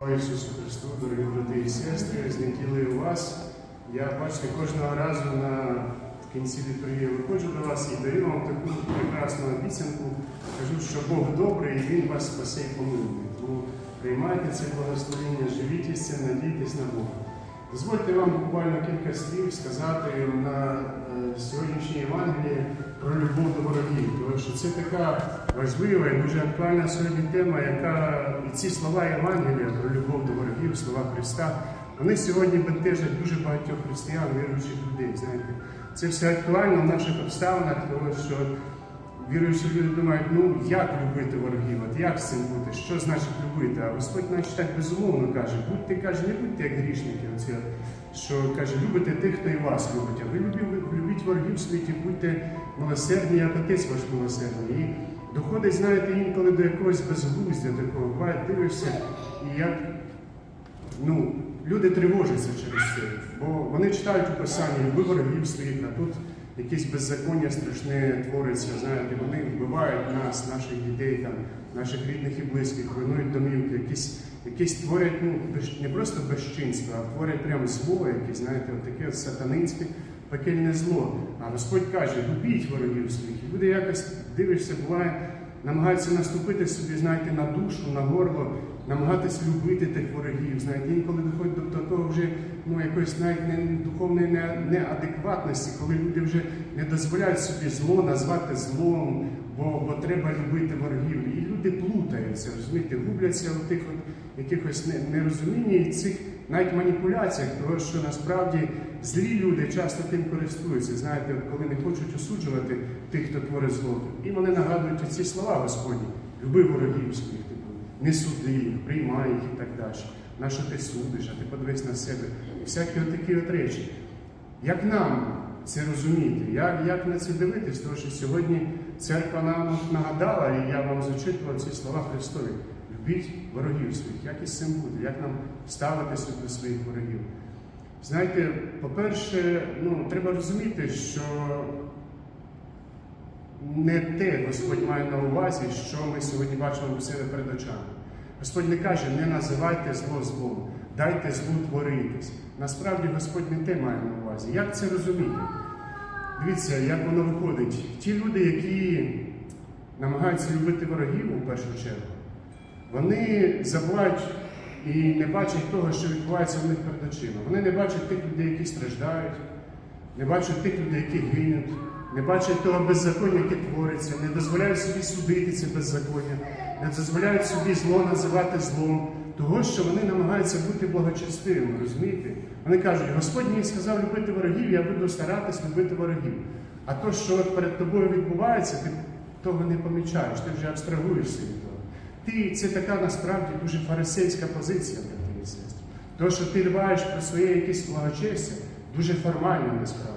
Ісусу Христу, дорогі брати і сестри, з неділею вас. Я бачите, кожного разу на в кінці літургії виходжу до вас і даю вам таку прекрасну обіцянку. Кажу, що Бог добрий і Він вас спасе і помилує. Тому приймайте це благословення, живітеся, надійтесь на Бога. Дозвольте вам буквально кілька слів сказати на е, сьогоднішній Євангелії про любов до ворогів, тому що це така важлива і дуже актуальна сьогодні тема, яка і ці слова Євангелія про любов до ворогів, слова Христа, вони сьогодні бентежать дуже багатьох християн, віруючих людей. Знаєте, це все актуально в наших обставинах, тому що віруючі люди думають, ну як любити ворогів, от як з цим бути, що значить любити? А Господь наче так безумовно каже, будьте, каже, не будьте як грішники, оці, що каже, любите тих, хто і вас любить. А ви любіть, ворогів в світі, будьте милосердні, як отець ваш милосердний. Доходить, знаєте, інколи до якогось безглуздя такого. Буває, дивишся, і як ну, люди тривожаться через це, бо вони читають у писанні, люби ворогів своїх, а тут якесь беззаконня страшне твориться, знаєте, вони вбивають нас, наших дітей, там, наших рідних і близьких, руйнують домівки, якісь, якісь творять ну, не просто безчинство, а творять прям зло, якесь, знаєте, таке сатанинське пекельне зло. А Господь каже, любіть ворогів своїх. І люди якось дивишся, буває, намагаються наступити собі, знаєте, на душу, на горло, намагатись любити тих ворогів. Знаєте, інколи доходить до, того вже ну, якоїсь навіть не, духовної не, неадекватності, коли люди вже не дозволяють собі зло назвати злом, бо, бо треба любити ворогів. Люди плутаються, розумієте, губляться в тих от якихось не- нерозумінні і цих навіть маніпуляціях, того, що насправді злі люди часто тим користуються. Знаєте, коли не хочуть осуджувати тих, хто творить зло. І вони нагадують ці слова Господні, люби ворогів своїх, типу, не суди їх, приймай їх і так далі. На що ти судиш, а ти подивись на себе. Всякі отакі от речі. Як нам це розуміти? Як, як на це дивитись? Тому що сьогодні церква нам нагадала, і я вам зачитував ці слова Христові. Любіть ворогів своїх, як із цим буде, як нам ставитися до своїх ворогів. Знаєте, по-перше, ну, треба розуміти, що не те Господь має на увазі, що ми сьогодні бачимо у себе перед очами. Господь не каже, не називайте зло злом, дайте злу творитись. Насправді Господь не те має на увазі. Як це розуміти? Дивіться, як воно виходить. Ті люди, які намагаються любити ворогів у першу чергу, вони забувають і не бачать того, що відбувається в них перед очима. Вони не бачать тих людей, які страждають, не бачать тих людей, які гинуть, не бачать того беззаконня, яке твориться, не дозволяють собі судити це беззаконня, не дозволяють собі зло називати злом, того, що вони намагаються бути благочестивими, розумієте? Вони кажуть, Господь мені сказав любити ворогів, я буду старатись любити ворогів. А то, що перед тобою відбувається, ти того не помічаєш, ти вже абстрагуєшся від того. Ти це така насправді дуже фарисейська позиція, брати і сестри. То, що ти дбаєш про своє якесь благочестя, дуже формально насправді.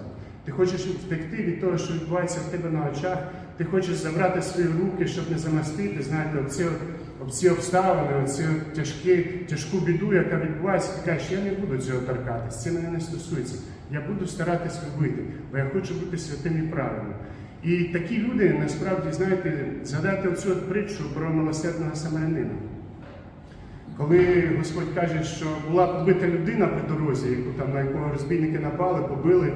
Ти хочеш втекти від того, що відбувається в тебе на очах, ти хочеш забрати свої руки, щоб не замастити, знаєте, оці, оці обставини, оці тяжкі, тяжку біду, яка відбувається, ти кажеш, я не буду цього торкатись, це мене не стосується. Я буду старатись любити, бо я хочу бути святим і правильним. І такі люди насправді, знаєте, згадати оцю притчу про милосердного самарянина. Коли Господь каже, що була побита людина при дорозі, яку там на якого розбійники напали, побили,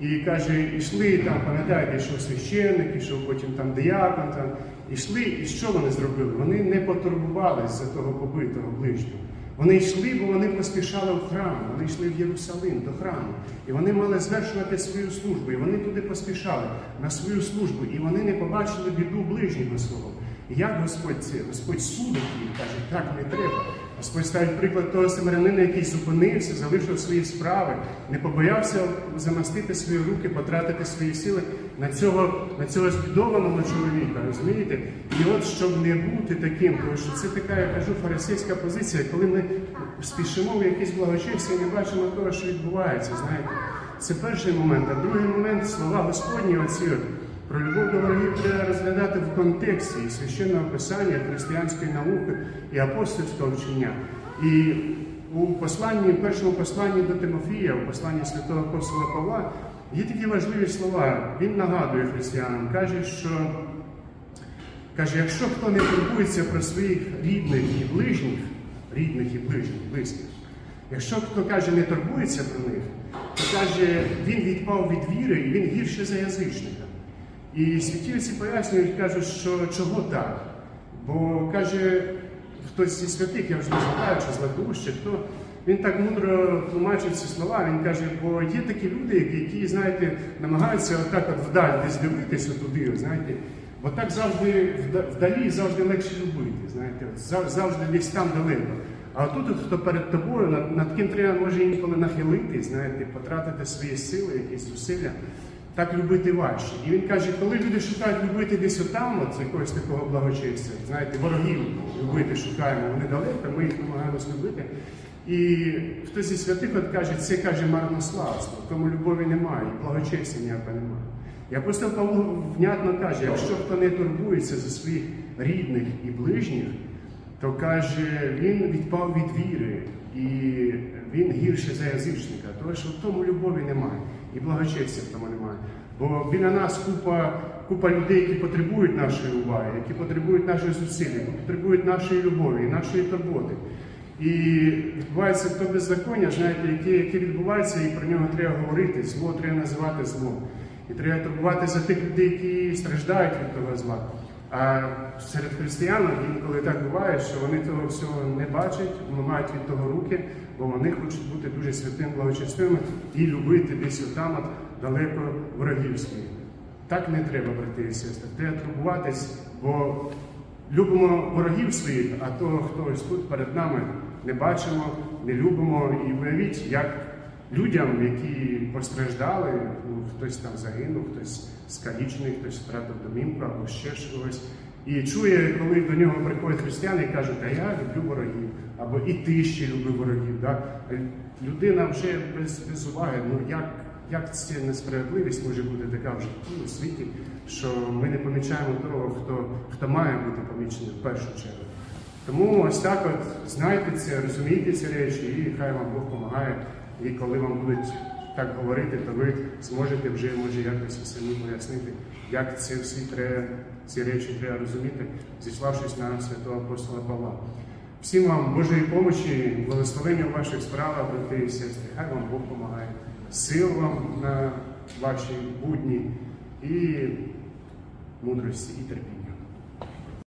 і каже, ішли там, пам'ятаєте, йшов священник, ішов потім там диякон, там, ішли, і що вони зробили? Вони не потурбувались за того побитого ближнього. Вони йшли, бо вони поспішали в храм, вони йшли в Єрусалим до храму. І вони мали звершувати свою службу. І вони туди поспішали на свою службу, і вони не побачили біду ближнього свого. Як Господь це? Господь судить їх, каже, так не треба. Господь ставить приклад того самарянина, який зупинився, залишив свої справи, не побоявся замастити свої руки, потратити свої сили на цього, на цього збідованого чоловіка. Розумієте? І от щоб не бути таким, тому що це така, я кажу, фарисейська позиція, коли ми спішимо в якісь благочестя і не бачимо того, що відбувається. Знаєте, це перший момент. А другий момент слова Господні оці. Про любов до ворогів треба розглядати в контексті і священного писання, християнської науки і апостольського вчення. І у посланні, першому посланні до Тимофія, у посланні святого апостола Павла, є такі важливі слова. Він нагадує християнам, каже, що каже, якщо хто не турбується про своїх рідних і ближніх, рідних і ближніх, близьких. Якщо хто каже, не турбується про них, то каже, він відпав від віри і він гірше за язичника. І святівці пояснюють, кажуть, що чого так? Бо каже, хтось зі святих, я вже не згадаю, чи Златоуст, чи хто, він так мудро тлумачить ці слова. Він каже, бо є такі люди, які, знаєте, намагаються отак от вдаль десь дивитися туди, знаєте, бо так завжди вдалі завжди легше любити, знаєте, завжди десь там далеко. А тут, хто перед тобою, над, над ким треба може інколи нахилити, знаєте, потратити свої сили, якісь зусилля, так любити важче. І він каже, коли люди шукають любити десь отам, от з якогось такого благочестя, знаєте, ворогів любити шукаємо, вони далеко, ми їх намагаємось любити. І хтось зі святих от каже, це каже марнославство, тому любові немає, і благочестя ніякого немає. І апостол Павло внятно каже, якщо хто не турбується за своїх рідних і ближніх, то каже, він відпав від віри, і він гірше за язичника, тому що в тому любові немає, і благочестя в тому немає. Бо біля нас купа, купа людей, які потребують нашої уваги, які потребують нашої зусилля, які потребують нашої любові, нашої турботи. І відбувається то беззаконня, знаєте, яке, яке відбувається, і про нього треба говорити, зло треба називати злом. І треба турбувати за тих людей, які страждають від того зла. А серед християн інколи так буває, що вони того всього не бачать, вимагають від того руки, бо вони хочуть бути дуже святим, благочестивими і любити десь отам от далеко ворогів своїх. Так не треба, брати і сестри. Треба турбуватись, бо любимо ворогів своїх, а того, хто ось тут перед нами не бачимо, не любимо. І уявіть, як людям, які постраждали, ну, хтось там загинув, хтось скалічений, хтось втратив домівку або ще чогось. І чує, коли до нього приходять християни і кажуть, а я люблю ворогів, або і ти ще люби ворогів. Да? Людина вже без, без уваги, ну як, як це несправедливість може бути така в житті у світі, що ми не помічаємо того, хто, хто має бути помічений в першу чергу. Тому ось так от знайте це, розумійте ці речі, і хай вам Бог допомагає. І коли вам будуть так говорити, то ви зможете вже може якось самі пояснити, як ці всі треба, ці речі треба розуміти, зіславшись на святого апостола Павла. Всім вам Божої помочі, благословення в ваших справах, брати і сестри. Хай вам Бог допомагає. Сил вам на ваші будні і мудрості і терпіння.